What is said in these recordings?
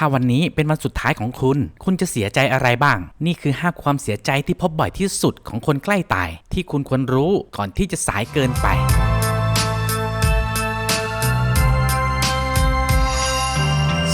ถ้าวันนี้เป็นวันสุดท้ายของคุณ คุณจะเสียใจอะไรบ้าง นี่คือ 5 ความเสียใจที่พบบ่อยที่สุดของคนใกล้ตาย ที่คุณควรรู้ก่อนที่จะสายเกินไป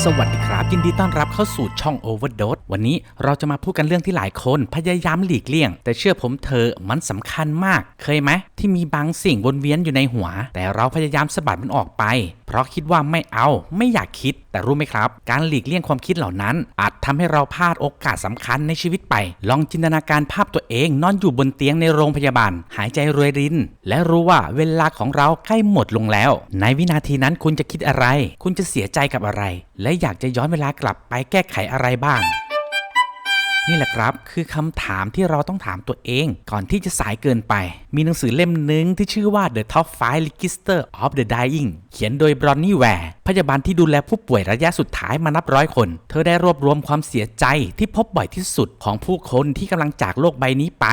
สวัสดีครับ ยินดีต้อนรับเข้าสู่ช่อง Overdose วันนี้เราจะมาพูดกันเรื่องที่หลายคน พยายามหลีกเลี่ยง แต่เชื่อผมเธอมันสำคัญมาก เคยไหมที่มีบางสิ่งวนเวียนอยู่ในหัว แต่เราพยายามสะบัดมันออกไป เพราะคิดว่าไม่เอาไม่อยากคิด แต่รู้ไหมครับ การหลีกเลี่ยงความคิดเหล่านั้น อาจทำให้เราพลาดโอกาสสำคัญในชีวิตไป ลองจินตนาการภาพตัวเอง นอนอยู่บนเตียงในโรงพยาบาล หายใจรวยริน และรู้ว่าเวลาของเราใกล้หมดลงแล้ว ในวินาทีนั้นคุณจะคิดอะไร คุณจะเสียใจกับอะไร และอยากจะย้อนเวลากลับไปแก้ไขอะไรบ้างนี่แหละครับ คือคำถามที่เราต้องถามตัวเองก่อนที่จะสายเกินไป มีหนังสือเล่มหนึ่งที่ชื่อว่า The Top 5 Register of the Dying เขียนโดยบรอนนี่แวร์พยาบาลที่ดูแลผู้ป่วยระยะสุดท้ายมานับร้อยคน เธอได้รวบรวมความเสียใจที่พบบ่อยที่สุดของผู้คนที่กำลังจากโลกใบนี้ไป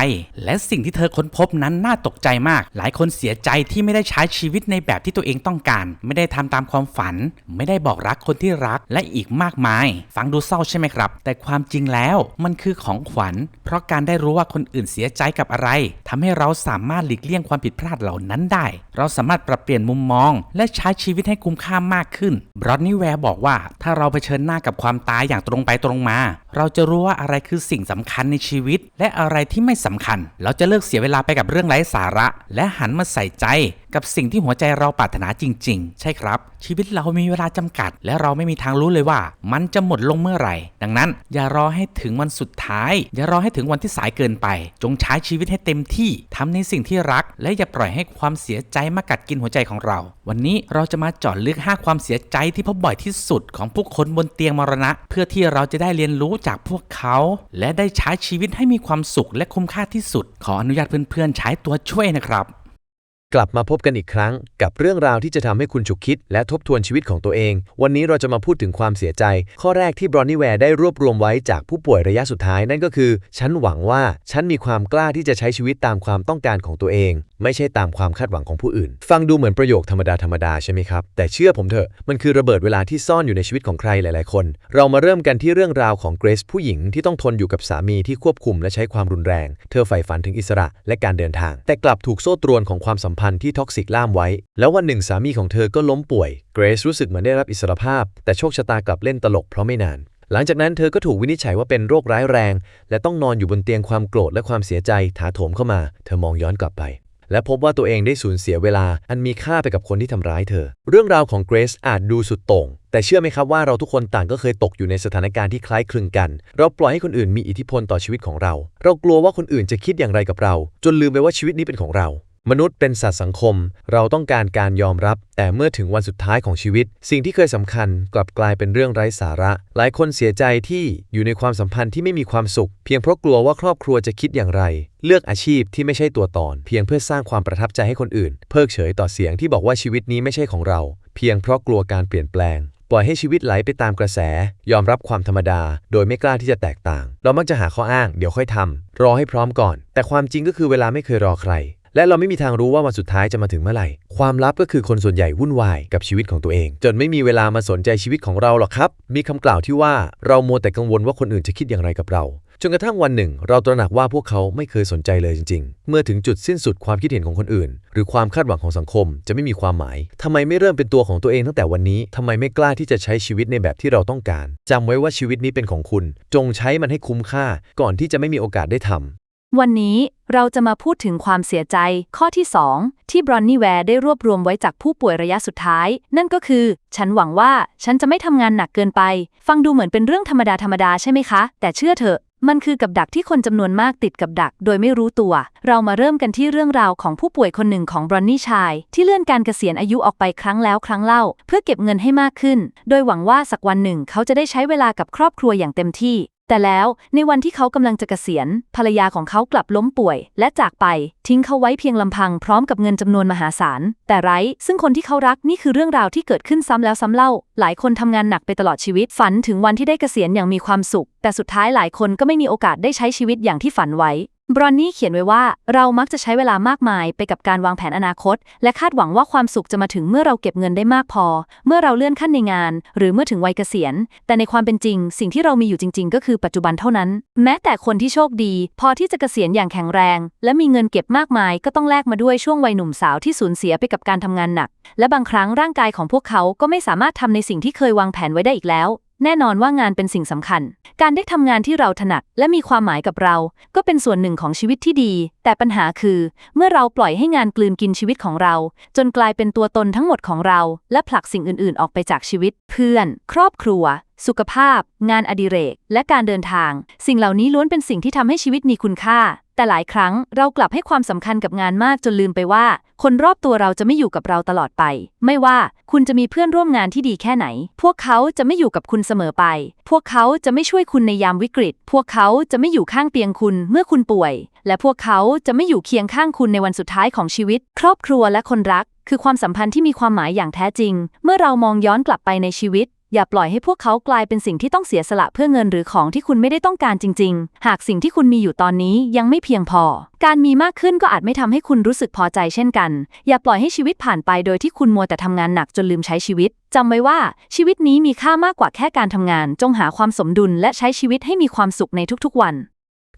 และสิ่งที่เธอค้นพบนั้นน่าตกใจมาก หลายคนเสียใจที่ไม่ได้ใช้ชีวิตในแบบที่ตัวเองต้องการ ไม่ได้ทำตามความฝัน ไม่ได้บอกรักคนที่รักและอีกมากมาย ฟังดูเศร้าใช่ไหมครับ แต่ความจริงแล้วมันคือของขวัญ เพราะการได้รู้ว่าคนอื่นเสียใจกับอะไรทำให้เราสามารถหลีกเลี่ยงความผิดพลาดเหล่านั้นได้ เราสามารถปรับเปลี่ยนมุมมอง และใช้ชีวิตให้คุ้มค่ามากขึ้นบรอนนี่แวร์บอกว่าถ้าเราเผชิญหน้ากับความตายอย่างตรงไปตรงมาเราจะรู้ว่าอะไรคือสิ่งสำคัญในชีวิต และอะไรที่ไม่สำคัญ เราจะเลิกเสียเวลาไปกับเรื่องไร้สาระ และหันมาใส่ใจกับสิ่งที่หัวใจเราปรารถนาจริง ๆ ใช่ครับ ชีวิตเรามีเวลาจำกัด และเราไม่มีทางรู้เลยว่า มันจะหมดลงเมื่อไหร่ ดังนั้น อย่ารอให้ถึงวันสุดท้าย อย่ารอให้ถึงวันที่สายเกินไป จงใช้ชีวิตให้เต็มที่ทำในสิ่งที่รัก และอย่าปล่อยให้ความเสียใจมากัดกินหัวใจของเรา วันนี้เราจะมาเจาะลึก5ความเสียใจที่พบบ่อยที่สุดของผู้คนบนเตียงมรณะ เพื่อที่เราจะได้เรียนรู้จากพวกเขา และได้ใช้ชีวิตให้มีความสุขและคุ้มค่าที่สุด ขออนุญาตเพื่อนๆใช้ตัวช่วยนะครับ กลับมาพบกันอีกครั้ง กับเรื่องราวที่จะทำให้คุณฉุกคิด และทบทวนชีวิตของตัวเอง วันนี้เราจะมาพูดถึงความเสียใจ ข้อแรกที่บรอนนี่แวร์ได้รวบรวมไว้จากผู้ป่วยระยะสุดท้ายนั่นก็คือ ฉันหวังว่า ฉันมีความกล้าที่จะใช้ชีวิตตามความต้องการของตัวเอง ไม่ใช่ตามความคาดหวังของผู้อื่น ฟังดูเหมือนประโยคธรรมดาธรรมดาใช่ไหมครับ แต่เชื่อผมเถอะมันคือระเบิดเวลาที่ซ่อนอยู่ในชีวิตของใครหลาย ๆ คน เรามาเริ่มกันที่เรื่องราวของเกรซผู้หญิงที่ต้องทนอยู่กับสามีที่ควบคุมและใช้ความรุนแรง เธอใฝ่ฝันถึงอิสระและการเดินทาง แต่กลับถูกโซ่ตรวนของความสัมพันธ์ที่ท็อกซิกล่ามไว้ แล้ววันหนึ่งสามีของเธอก็ล้มป่วย เกรซรู้สึกเหมือนได้รับอิสรภาพ แต่โชคชะตากลับเล่นตลกเพราะไม่นาน หลังจากนั้นเธอก็ถูกวินิจฉัยว่าเป็นโรคร้ายแรง และต้องนอนอยู่บนเตียงความโกรธและความเสียใจถาโถมเข้ามา เธอมองย้อนกลับไป และพบว่าตัวเองได้สูญเสียเวลา อันมีค่าไปกับคนที่ทำร้ายเธอ เรื่องราวของเกรซอาจดูสุดโต่งแต่เชื่อไหมครับว่าเราทุกคนต่างก็เคยตกอยู่ในสถานการณ์ที่คล้ายคลึงกัน เราปล่อยให้คนอื่นมีอิทธิพลต่อชีวิตของเรา เรากลัวว่าคนอื่นจะคิดอย่างไรกับเรา จนลืมไปว่าชีวิตนี้เป็นของเรา มนุษย์เป็นสัตว์สังคม เราต้องการการยอมรับ แต่เมื่อถึงวันสุดท้ายของชีวิต สิ่งที่เคยสำคัญกลับกลายเป็นเรื่องไร้สาระ หลายคนเสียใจที่อยู่ในความสัมพันธ์ที่ไม่มีความสุข เพียงเพราะกลัวว่าครอบครัวจะคิดอย่างไร เลือกอาชีพที่ไม่ใช่ตัวตนเพียงเพื่อสร้างความประทับใจให้คนอื่น เพิกเฉยต่อเสียงที่บอกว่าชีวิตนี้ไม่ใช่ของเรา เพียงเพราะกลัวการเปลี่ยนแปลงปล่อยให้ชีวิตไหลไปตามกระแส ยอมรับความธรรมดา โดยไม่กล้าที่จะแตกต่าง เรามักจะหาข้ออ้าง เดี๋ยวค่อยทำรอให้พร้อมก่อน แต่ความจริงก็คือเวลาไม่เคยรอใคร และเราไม่มีทางรู้ว่าวันสุดท้ายจะมาถึงเมื่อไหร่ ความลับก็คือคนส่วนใหญ่วุ่นวายกับชีวิตของตัวเอง จนไม่มีเวลามาสนใจชีวิตของเราหรอกครับ มีคำกล่าวที่ว่าเรามัวแต่กังวลว่าคนอื่นจะคิดอย่างไรกับเราจนกระทั่งวันหนึ่ง เราตระหนักว่าพวกเขาไม่เคยสนใจเลยจริง ๆ เมื่อถึงจุดสิ้นสุดความคิดเห็นของคนอื่น หรือความคาดหวังของสังคมจะไม่มีความหมายทำไมไม่เริ่มเป็นตัวของตัวเองตั้งแต่วันนี้ทำไมไม่กล้าที่จะใช้ชีวิตในแบบที่เราต้องการจำไว้ว่าชีวิตนี้เป็นของคุณ จงใช้มันให้คุ้มค่า ก่อนที่จะไม่มีโอกาสได้ทำ วันนี้เราจะมาพูดถึงความเสียใจข้อที่ 2 ที่บรอนนี่แวร์ได้รวบรวมไว้จากผู้ป่วยระยะสุดท้าย นั่นก็คือ ฉันหวังว่าฉันจะไม่ทำงานหนักเกินไป ฟังดูเหมือนเป็นเรื่องธรรมดาธรรมดาใช่ไหมคะ แต่เชื่อเถอะ มันคือกับดักที่คนจำนวนมากติดกับดัก โดยไม่รู้ตัว เรามาเริ่มกันที่เรื่องราวของผู้ป่วยคนหนึ่งของบรอนนี่ชาย ที่เลื่อนการเกษียณอายุออกไปครั้งแล้วครั้งเล่า เพื่อเก็บเงินให้มากขึ้น โดยหวังว่าสักวันหนึ่งเขาจะได้ใช้เวลากับครอบครัวอย่างเต็มที่ แต่แล้วในวันที่เขากำลังจะเกษียณ ภรรยาของเขากลับล้มป่วย และจากไป ทิ้งเขาไว้เพียงลำพังพร้อมกับเงินจำนวนมหาศาล แต่ไร้ ซึ่งคนที่เขารักนี่คือเรื่องราวที่เกิดขึ้นซ้ำแล้วซ้ำเล่า หลายคนทำงานหนักไปตลอดชีวิตฝันถึงวันที่ได้เกษียณอย่างมีความสุข แต่สุดท้ายหลายคนก็ไม่มีโอกาสได้ใช้ชีวิตอย่างที่ฝันไว้ บรอนนี่เขียนไว้ว่าเรามักจะใช้เวลามากมายไปกับการวางแผนอนาคต และคาดหวังว่าความสุขจะมาถึงเมื่อเราเก็บเงินได้มากพอ เมื่อเราเลื่อนขั้นในงาน หรือเมื่อถึงวัยเกษียณ แต่ในความเป็นจริง สิ่งที่เรามีอยู่จริง ๆ ก็คือปัจจุบันเท่านั้น แม้แต่คนที่โชคดี พอที่จะเกษียณอย่างแข็งแรง และมีเงินเก็บมากมาย ก็ต้องแลกมาด้วยช่วงวัยหนุ่มสาวที่สูญเสียไปกับการทำงานหนัก และบางครั้งร่างกายของพวกเขาก็ไม่สามารถทำในสิ่งที่เคยวางแผนไว้ได้อีกแล้ว แน่นอนว่างานเป็นสิ่งสำคัญ การได้ทำงานที่เราถนัดและมีความหมายกับเรา ก็เป็นส่วนหนึ่งของชีวิตที่ดี แต่ปัญหาคือ เมื่อเราปล่อยให้งานกลืนกินชีวิตของเรา จนกลายเป็นตัวตนทั้งหมดของเรา และผลักสิ่งอื่น ๆ ออกไปจากชีวิต เพื่อน ครอบครัว สุขภาพ งานอดิเรก และการเดินทาง สิ่งเหล่านี้ล้วนเป็นสิ่งที่ทำให้ชีวิตมีคุณค่า แต่หลายครั้งเรากลับให้ความสำคัญกับงานมากจนลืมไปว่า คนรอบตัวเราจะไม่อยู่กับเราตลอดไป ไม่ว่าคุณจะมีเพื่อนร่วมงานที่ดีแค่ไหน พวกเขาจะไม่อยู่กับคุณเสมอไป พวกเขาจะไม่ช่วยคุณในยามวิกฤต พวกเขาจะไม่อยู่ข้างเตียงคุณเมื่อคุณป่วย และพวกเขาจะไม่อยู่เคียงข้างคุณในวันสุดท้ายของชีวิต ครอบครัวและคนรัก คือความสัมพันธ์ที่มีความหมายอย่างแท้จริง เมื่อเรามองย้อนกลับไปในชีวิต อย่าปล่อยให้พวกเขากลายเป็นสิ่งที่ต้องเสียสละเพื่อเงินหรือของที่คุณไม่ได้ต้องการจริง ๆ หากสิ่งที่คุณมีอยู่ตอนนี้ยังไม่เพียงพอ การมีมากขึ้นก็อาจไม่ทำให้คุณรู้สึกพอใจเช่นกัน อย่าปล่อยให้ชีวิตผ่านไปโดยที่คุณมัวแต่ทำงานหนักจนลืมใช้ชีวิตจำไว้ว่าชีวิตนี้มีค่ามากกว่าแค่การทำงาน จงหาความสมดุลและใช้ชีวิตให้มีความสุขในทุกๆวัน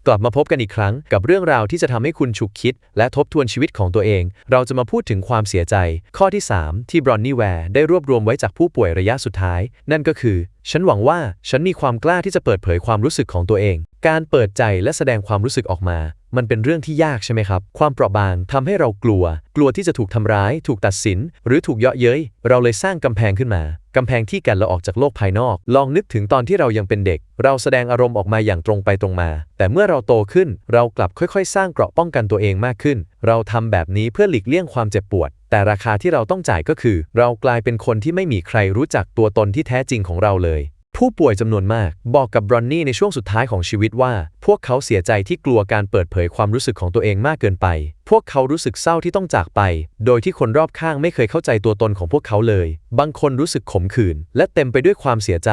กลับมาพบกันอีกครั้งกับเรื่องราวที่จะทำให้คุณฉุกคิด และทบทวนชีวิตของตัวเอง เราจะมาพูดถึงความเสียใจ ข้อที่ 3 ที่บรอนนี่แวร์ได้รวบรวมไว้จากผู้ป่วยระยะสุดท้าย นั่นก็คือ ฉันหวังว่าฉันมีความกล้าที่จะเปิดเผยความรู้สึกของตัวเอง การเปิดใจและแสดงความรู้สึกออกมา มันเป็นเรื่องที่ยากใช่ไหมครับ ความเปราะบางทำให้เรากลัว กลัวที่จะถูกทำร้าย ถูกตัดสิน หรือถูกเยาะเย้ย เราเลยสร้างกำแพงขึ้นมากำแพงที่กันเราออกจากโลกภายนอก ลองนึกถึงตอนที่เรายังเป็นเด็ก เราแสดงอารมณ์ออกมาอย่างตรงไปตรงมา แต่เมื่อเราโตขึ้น เรากลับค่อยๆ สร้างเกราะป้องกันตัวเองมากขึ้น เราทำแบบนี้เพื่อหลีกเลี่ยงความเจ็บปวด แต่ราคาที่เราต้องจ่ายก็คือ เรากลายเป็นคนที่ไม่มีใครรู้จักตัวตนที่แท้จริงของเราเลย ผู้ป่วยจำนวนมาก บอกกับบรอนนี่ในช่วงสุดท้ายของชีวิตว่า พวกเขาเสียใจที่กลัวการเปิดเผยความรู้สึกของตัวเองมากเกินไปพวกเขารู้สึกเศร้าที่ต้องจากไป โดยที่คนรอบข้างไม่เคยเข้าใจตัวตนของพวกเขาเลย บางคนรู้สึกขมขื่นและเต็มไปด้วยความเสียใจ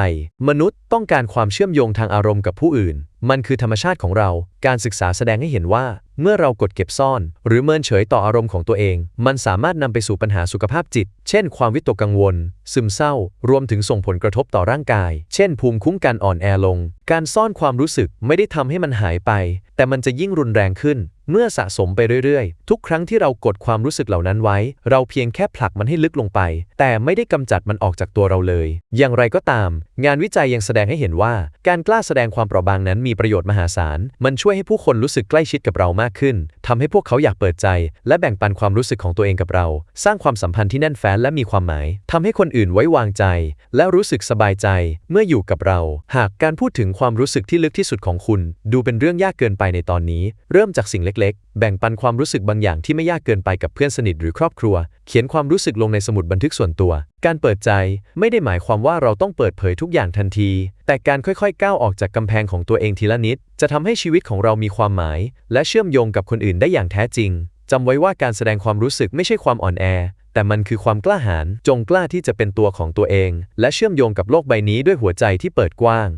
มนุษย์ต้องการความเชื่อมโยงทางอารมณ์กับผู้อื่น มันคือธรรมชาติของเรา การศึกษาแสดงให้เห็นว่า เมื่อเรากดเก็บซ่อน หรือเมินเฉยต่ออารมณ์ของตัวเอง มันสามารถนำไปสู่ปัญหาสุขภาพจิต เช่น ความวิตกกังวล ซึมเศร้า รวมถึงส่งผลกระทบต่อร่างกาย เช่น ภูมิคุ้มกันอ่อนแอลง การซ่อนความรู้สึกไม่ได้ทำให้มันหายไป แต่มันจะยิ่งรุนแรงขึ้น เมื่อสะสมไปเรื่อยๆ ทุกครั้งที่เรากดความรู้สึกเหล่านั้นไว้ เราเพียงแค่ผลักมันให้ลึกลงไป แต่ไม่ได้กำจัดมันออกจากตัวเราเลย อย่างไรก็ตาม งานวิจัยยังแสดงให้เห็นว่า การกล้าแสดงความเปราะบางนั้นมีประโยชน์มหาศาล มันช่วยให้ผู้คนรู้สึกใกล้ชิดกับเรามากขึ้นทำให้พวกเขาอยากเปิดใจ และแบ่งปันความรู้สึกของตัวเองกับเรา สร้างความสัมพันธ์ที่แน่นแฟ้นและมีความหมายทำให้คนอื่นไว้วางใจ และรู้สึกสบายใจ เมื่ออยู่กับเรา หากการพูดถึงความรู้สึกที่ลึกที่สุดของคุณ ดูเป็นเรื่องยากเกินไปในตอนนี้ เริ่มจากสิ่งเล็กๆ แบ่งปันความรู้สึกบางอย่างที่ไม่ยากเกินไปกับเพื่อนสนิทหรือครอบครัว เขียนความรู้สึกลงในสมุดบันทึกส่วนตัว การเปิดใจไม่ได้หมายความว่าเราต้องเปิดเผยทุกอย่างทันที แต่การค่อยๆ ก้าวออกจากกำแพงของตัวเองทีละนิด จะทำให้ชีวิตของเรามีความหมาย และเชื่อมโยงกับคนอื่นได้อย่างแท้จริงจำไว้ว่าการแสดงความรู้สึกไม่ใช่ความอ่อนแอ แต่มันคือความกล้าหาญจงกล้าที่จะเป็นตัวของตัวเอง และเชื่อมโยงกับโลกใบนี้ด้วยหัวใจที่เปิดกว้าง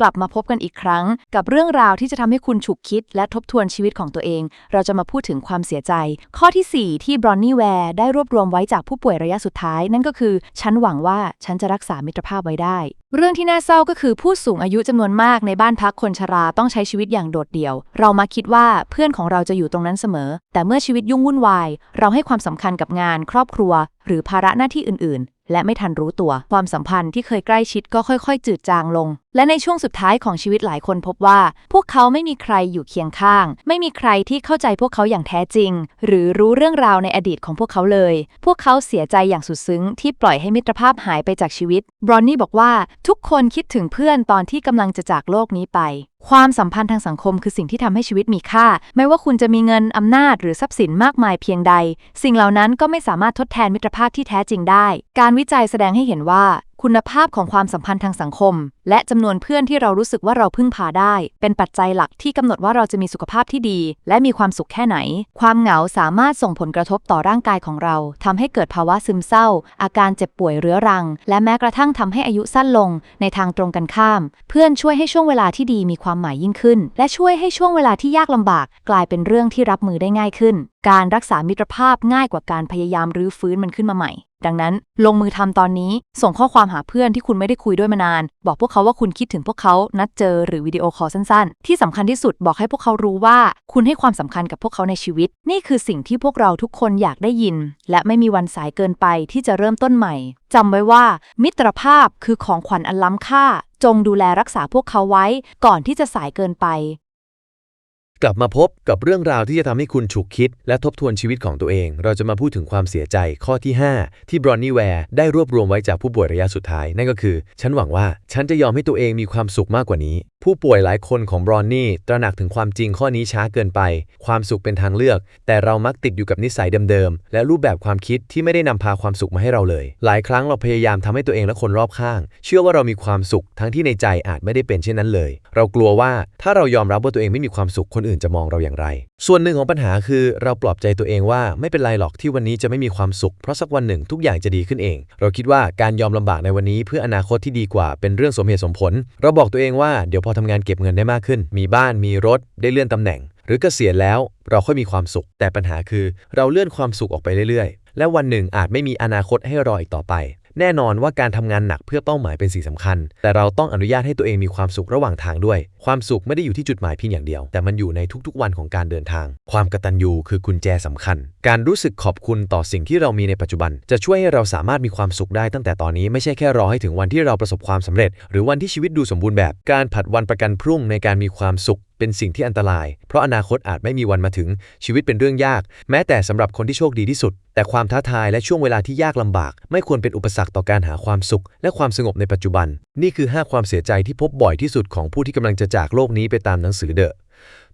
กลับมาพบกันอีกครั้ง กับเรื่องราวที่จะทำให้คุณฉุกคิด และทบทวนชีวิตของตัวเอง เราจะมาพูดถึงความเสียใจ ข้อทีสี่ 4 ที่บรอนนี่แวร์ได้รวบรวมไว้จากผู้ป่วยระยะสุดท้าย นั่นก็คือ ฉันหวังว่าฉันจะรักษามิตรภาพไว้ได้ เรื่องที่น่าเศร้าก็คือผู้สูงอายุจำนวนมากในบ้านพักคนชราต้องใช้ชีวิตอย่างโดดเดี่ยว เรามาคิดว่าเพื่อนของเราจะอยู่ตรงนั้นเสมอ แต่เมื่อชีวิตยุ่งวุ่นวาย เราให้ความสำคัญกับงาน ครอบครัว หรือภาระหน้าที่อื่นๆ และไม่ทันรู้ตัว ความสัมพันธ์ที่เคยใกล้ชิดก็ค่อยๆ จืดจางลง และในช่วงสุดท้ายของชีวิตหลายคนพบว่า พวกเขาไม่มีใครอยู่เคียงข้าง ไม่มีใครที่เข้าใจพวกเขาอย่างแท้จริง หรือรู้เรื่องราวในอดีตของพวกเขาเลย พวกเขาเสียใจอย่างสุดซึ้ง ที่ปล่อยให้มิตรภาพหายไปจากชีวิตบรอนนี่บอกว่าทุกคนคิดถึงเพื่อนตอนที่กำลังจะจากโลกนี้ไป ความสัมพันธ์ทางสังคมคือสิ่งที่ทำให้ชีวิตมีค่า ไม่ว่าคุณจะมีเงินอำนาจหรือทรัพย์สินมากมายเพียงใด สิ่งเหล่านั้นก็ไม่สามารถทดแทนมิตรภาพที่แท้จริงได้ การวิจัยแสดงให้เห็นว่า คุณภาพของความสัมพันธ์ทางสังคม และจำนวนเพื่อนที่เรารู้สึกว่าเราพึ่งพาได้ เป็นปัจจัยหลักที่กำหนดว่าเราจะมีสุขภาพที่ดี และมีความสุขแค่ไหน ความเหงาสามารถส่งผลกระทบต่อร่างกายของเราทำให้เกิดภาวะซึมเศร้า อาการเจ็บป่วยเรื้อรัง และแม้กระทั่งทำให้อายุสั้นลง ในทางตรงกันข้าม เพื่อนช่วยให้ช่วงเวลาที่ดีมีความหมายยิ่งขึ้น และช่วยให้ช่วงเวลาที่ยากลำบาก กลายเป็นเรื่องที่รับมือได้ง่ายขึ้น การรักษามิตรภาพง่ายกว่าการพยายามรื้อฟื้นมันขึ้นมาใหม่ ดังนั้นลงมือทำตอนนี้ ส่งข้อความหาเพื่อนที่คุณไม่ได้คุยด้วยมานาน บอกพวกเขาว่าคุณคิดถึงพวกเขา นัดเจอหรือวิดีโอคอลสั้นๆ ที่สำคัญที่สุดบอกให้พวกเขารู้ว่า คุณให้ความสำคัญกับพวกเขาในชีวิต นี่คือสิ่งที่พวกเราทุกคนอยากได้ยิน และไม่มีวันสายเกินไปที่จะเริ่มต้นใหม่จำไว้ว่า มิตรภาพคือของขวัญอันล้ำค่า จงดูแลรักษาพวกเขาไว้ ก่อนที่จะสายเกินไป กลับมาพบกับเรื่องราวที่จะทำให้คุณฉุกคิด และทบทวนชีวิตของตัวเอง เราจะมาพูดถึงความเสียใจข้อที่ 5 ที่บรอนนี่แวร์ได้รวบรวมไว้จากผู้ป่วยระยะสุดท้าย นั่นก็คือ ฉันหวังว่าฉันจะยอมให้ตัวเองมีความสุขมากกว่านี้ ผู้ป่วยหลายคนของบรอนนี่ตระหนักถึงความจริงข้อนี้ช้าเกินไป ความสุขเป็นทางเลือก แต่เรามักติดอยู่กับนิสัยเดิมๆ และรูปแบบความคิดที่ไม่ได้นำพาความสุขมาให้เราเลย หลายครั้งเราพยายามทำให้ตัวเองและคนรอบข้าง เชื่อว่าเรามีความสุขทั้งที่ในใจอาจไม่ได้เป็นเช่นนั้นเลย เรากลัวว่าถ้าเรายอมรับว่าตัวเองไม่มีความสุขคนอื่นจะมองเราอย่างไร ส่วนหนึ่งของปัญหาคือเราปลอบใจตัวเองว่าไม่เป็นไรหรอกที่วันนี้จะไม่มีความสุข เพราะสักวันหนึ่งทุกอย่างจะดีขึ้นเอง เราคิดว่าการยอมลำบากในวันนี้เพื่ออนาคตที่ดีกว่าเป็นเรื่องสมเหตุสมผล เราบอกตัวเองว่าเดี๋ยวพอทำงานเก็บเงินได้มากขึ้น มีบ้านมีรถได้เลื่อนตำแหน่ง หรือเกษียณแล้วเราค่อยมีความสุข แต่ปัญหาคือ เราเลื่อนความสุขออกไปเรื่อยๆ และวันหนึ่งอาจไม่มีอนาคตให้รออีกต่อไป แน่นอนว่าการทำงานหนักเพื่อเป้าหมายเป็นสิ่งสำคัญ แต่เราต้องอนุญาตให้ตัวเองมีความสุขระหว่างทางด้วย ความสุขไม่ได้อยู่ที่จุดหมายเพียงอย่างเดียว แต่มันอยู่ในทุกๆวันของการเดินทาง ความกตัญญูคือกุญแจสำคัญ การรู้สึกขอบคุณต่อสิ่งที่เรามีในปัจจุบัน จะช่วยให้เราสามารถมีความสุขได้ตั้งแต่ตอนนี้ไม่ใช่แค่รอให้ถึงวันที่เราประสบความสำเร็จ หรือวันที่ชีวิตดูสมบูรณ์แบบ การผัดวันประกันพรุ่งในการมีความสุข เป็นสิ่งที่อันตราย เพราะอนาคตอาจไม่มีวันมาถึง ชีวิตเป็นเรื่องยาก แม้แต่สำหรับคนที่โชคดีที่สุด แต่ความท้าทายและช่วงเวลาที่ยากลำบาก ไม่ควรเป็นอุปสรรคต่อการหาความสุข และความสงบในปัจจุบัน นี่คือ 5 ความเสียใจที่พบบ่อยที่สุดของผู้ที่กำลังจะจากโลกนี้ไปตามหนังสือ The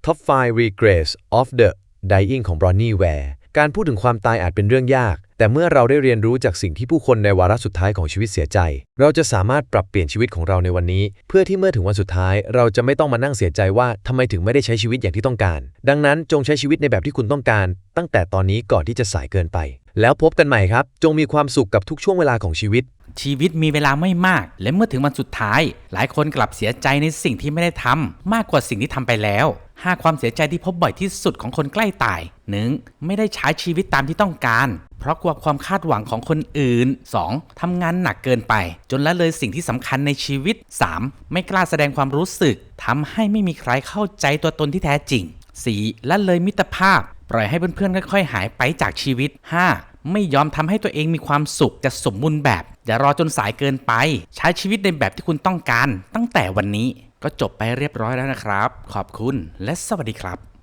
Top 5 Regrets of the Dying ของ Bronnie Ware การพูดถึงความตายอาจเป็นเรื่องยาก แต่เมื่อเราได้เรียนรู้จากสิ่งที่ผู้คนในวาระสุดท้ายของชีวิตเสียใจ เราจะสามารถปรับเปลี่ยนชีวิตของเราในวันนี้ เพื่อที่เมื่อถึงวันสุดท้าย เราจะไม่ต้องมานั่งเสียใจว่าทำไมถึงไม่ได้ใช้ชีวิตอย่างที่ต้องการ ดังนั้นจงใช้ชีวิตในแบบที่คุณต้องการ ตั้งแต่ตอนนี้ก่อนที่จะสายเกินไป แล้วพบกันใหม่ครับ จงมีความสุขกับทุกช่วงเวลาของชีวิต ชีวิตมีเวลาไม่มาก และเมื่อถึงวันสุดท้าย หลายคนกลับเสียใจในสิ่งที่ไม่ได้ทำมากกว่าสิ่งที่ทำไปแล้ว 5 ความเสียใจที่พบบ่อยที่สุดของคนใกล้ตาย 1. ไม่ได้ใช้ชีวิตตามที่ต้องการ เพราะกลัวความคาดหวังของคนอื่น 2. ทำงานหนักเกินไป จนละเลยสิ่งที่สำคัญในชีวิต 3. ไม่กล้าแสดงความรู้สึกทำให้ไม่มีใครเข้าใจตัวตนที่แท้จริง 4. ละเลยมิตรภาพ ปล่อยให้เพื่อนๆค่อยๆ หายไปจากชีวิต 5. ไม่ยอมทำให้ตัวเองมีความสุขจะสมบูรณ์แบบอย่ารอจนสายเกินไป ใช้ชีวิตในแบบที่คุณต้องการ ตั้งแต่วันนี้ ก็จบไปเรียบร้อยแล้วนะครับ ขอบคุณและสวัสดีครับ